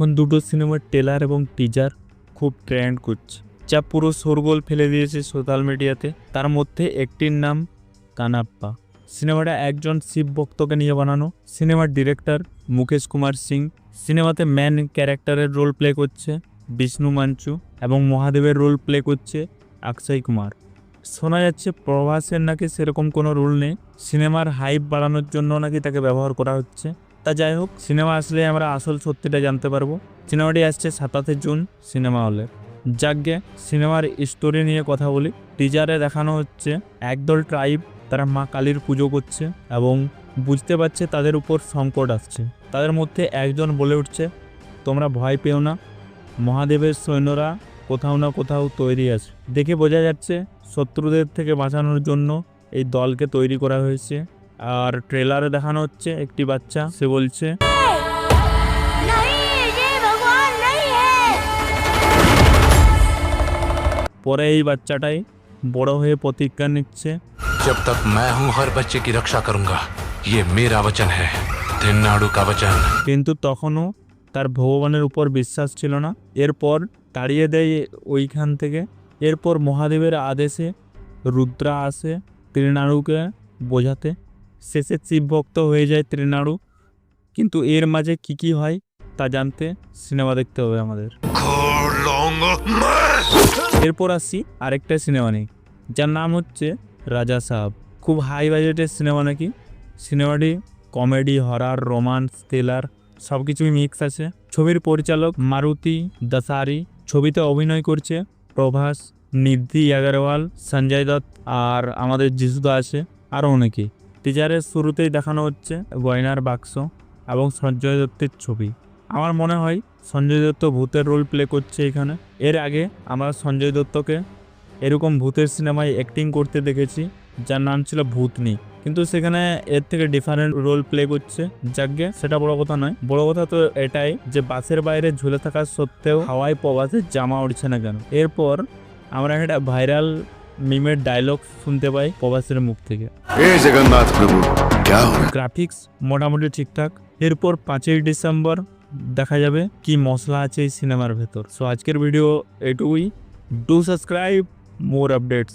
এখন দুটো সিনেমার ট্রেলার এবং টিজার খুব ট্রেন্ড করছে। যা পুরো শোরগোল ফেলে দিয়েছে সোশ্যাল মিডিয়াতে তার মধ্যে একটির নাম কানাপ্পা। সিনেমাটা একজন শিব ভক্তকে নিয়ে বানানো। সিনেমার ডিরেক্টর মুকেশ কুমার সিং। সিনেমাতে ম্যান ক্যারেক্টারের রোল প্লে করছে বিষ্ণু মাঞ্চু এবং মহাদেবের রোল প্লে করছে অক্ষয় কুমার। শোনা যাচ্ছে প্রভাসের নাকি সেরকম কোনো রোল নেই। সিনেমার হাইপ বাড়ানোর জন্য নাকি তাকে ব্যবহার করা হচ্ছে। তা যাই হোক, সিনেমা আসলে আমরা আসল সত্যিটা জানতে পারব। সিনেমাটি আসছে সাতাশে জুন সিনেমা হলে। যাকে সিনেমার স্টোরি নিয়ে কথা বলি। টিজারে দেখানো হচ্ছে একদল ট্রাইব তারা মা কালীর পুজো করছে এবং বুঝতে পারছে তাদের উপর সংকট আসছে। তাদের মধ্যে একজন বলে উঠছে, তোমরা ভয় পেও না, মহাদেবের সৈন্যরা কোথাও না কোথাও তৈরি আছে। দেখে বোঝা যাচ্ছে শত্রুদের থেকে বাঁচানোর জন্য এই দলকে তৈরি করা হয়েছে। আর ট্রেলারে দেখানো হচ্ছে একটি বাচ্চা সে বলছে नहीं ये भगवान नहीं है পরে এই বাচ্চাটাই বড় হয়ে প্রতিজ্ঞা নিচ্ছে जब तक मैं हूं हर बच्चे की रक्षा करूंगा ये मेरा वचन है तेनाडु का वचन কিন্তু তখনও তার ভগবানের উপর বিশ্বাস ছিল না এরপর তাড়িয়ে দেয় ওইখান থেকে এরপর মহাদেবের আদেশে রুদ্রা আসে তৃণাড়ুকে বোঝাতে শেষে শিবভক্ত হয়ে যায় তৃণাড়ু কিন্তু এর মাঝে কি কি হয় তা জানতে সিনেমা দেখতে হবে আমাদের। এরপর আসছি আরেকটা সিনেমা নেই যার নাম হচ্ছে রাজা সাহাব। খুব হাই বাজেটের সিনেমা নাকি? সিনেমাটি কমেডি হরার রোমান্স থ্রিলার সব কিছুই মিক্স আছে। ছবির পরিচালক মারুতি দাসারি ছবিতে অভিনয় করছে প্রভাস নিধি আগরওয়াল সঞ্জয় দত্ত আর আমাদের যিশুদা আছে আরও অনেকেই। টিজারের শুরুতেই দেখানো হচ্ছে গয়নার বাক্স এবং সঞ্জয় দত্তের ছবি। আমার মনে হয় সঞ্জয় দত্ত ভূতের রোল প্লে করছে এখানে। এর আগে আমরা সঞ্জয় দত্তকে এরকম ভূতের সিনেমায় অ্যাক্টিং করতে দেখেছি, যার নাম ছিল ভূতনি। কিন্তু সেখানে এর থেকে ডিফারেন্ট রোল প্লে করছে। যাকে সেটা বড় কথা নয়, বড় কথা তো এটাই যে বাসের বাইরে ঝুলে থাকা সত্ত্বেও হাওয়ায় প্রবাসের জামা উঠছে না কেন। এরপর আমরা একটা ভাইরাল মিমের ডায়লগ শুনতে পাই প্রভাসের মুখ থেকে। জগন্নাথ প্রভু গ্রাফিক্স মোটামুটি ঠিকঠাক। এরপর পাঁচই ডিসেম্বর দেখা যাবে কি মশলা আছে এই সিনেমার ভেতর। সো আজকের ভিডিও এটুকুই। Do subscribe more updates